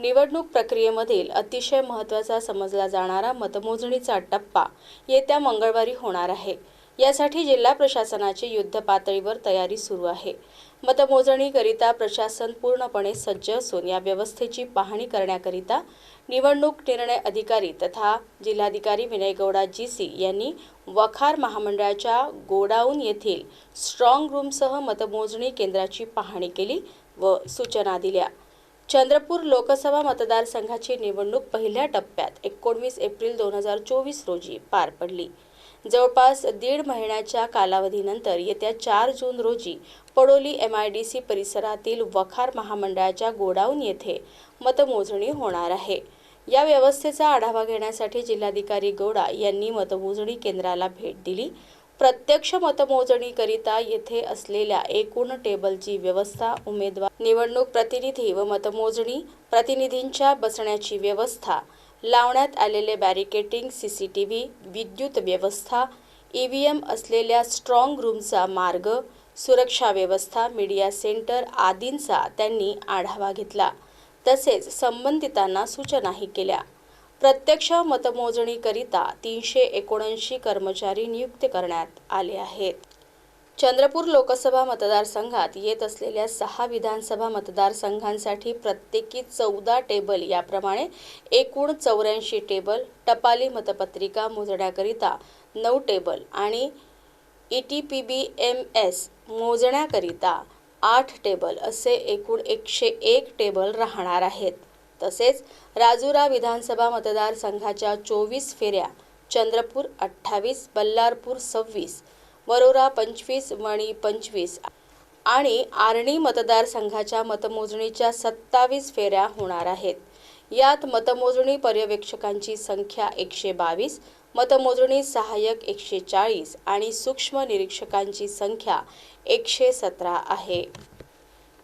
निवडणूक प्रक्रियेमधील अतिशय महत्त्वाचा समजला जाणारा मतमोजणीचा टप्पा येत्या मंगळवारी होणार आहे. यासाठी जिल्हा प्रशासनाची युद्ध पातळीवर तयारी सुरू आहे. मतमोजणीकरिता प्रशासन पूर्णपणे सज्ज असून या व्यवस्थेची पाहणी करण्याकरिता निवडणूक निर्णय अधिकारी तथा जिल्हाधिकारी विनय गौडा जी सी यांनी वखार महामंडळाच्या गोडाऊन येथील स्ट्रॉंग रूमसह मतमोजणी केंद्राची पाहणी केली व सूचना दिल्या. चंद्रपूर लोकसभा मतदारसंघाची निवडणूक पहिल्या टप्प्यात एकोणवीस एप्रिल दोन हजार चोवीस रोजी पार पडली. जवळपास दीड महिन्याच्या कालावधीनंतर येत्या चार जून रोजी Padoli M I D C परिसरातील वखार महामंडळाच्या गोडाऊन येथे मतमोजणी होणार आहे. या व्यवस्थेचा आढावा घेण्यासाठी जिल्हाधिकारी गौडा यांनी मतमोजणी केंद्राला भेट दिली. प्रत्यक्ष मतमोजणीकरिता येथे असलेल्या एकूण टेबलची व्यवस्था उमेदवार निवडणूक प्रतिनिधी व मतमोजणी प्रतिनिधींच्या बसण्याची व्यवस्था लावण्यात आलेले barricading C C T V विद्युत व्यवस्था ई व्ही एम असलेल्या स्ट्रॉंग रूमचा मार्ग सुरक्षा व्यवस्था मीडिया सेंटर आदींचा त्यांनी आढावा घेतला. तसेच संबंधितांना सूचनाही केल्या. प्रत्यक्ष मतमोजणीकरिता तीनशे एकोणऐंशी कर्मचारी नियुक्त करण्यात आले आहेत. चंद्रपूर लोकसभा मतदारसंघात येत असलेल्या सहा विधानसभा मतदारसंघांसाठी प्रत्येकी चौदा टेबल याप्रमाणे एकूण चौऱ्याऐंशी टेबल टपाली मतपत्रिका मोजण्याकरिता नऊ टेबल आणि E T P B M S मोजण्याकरिता आठ टेबल असे एकूण एकशे एक टेबल राहणार आहेत. तसेच राजुरा विधानसभा मतदारसंघाच्या चोवीस फेऱ्या चंद्रपूर अठ्ठावीस बल्लारपूर सव्वीस वरोरा पंचवीस मणी पंचवीस आणि आर्णी मतदारसंघाच्या मतमोजणीच्या सत्तावीस फेऱ्या होणार आहेत. यात मतमोजणी पर्यवेक्षकांची संख्या एकशे बावीस मतमोजणी सहाय्यक एकशे चाळीस आणि सूक्ष्म निरीक्षकांची संख्या एकशे सतरा आहे.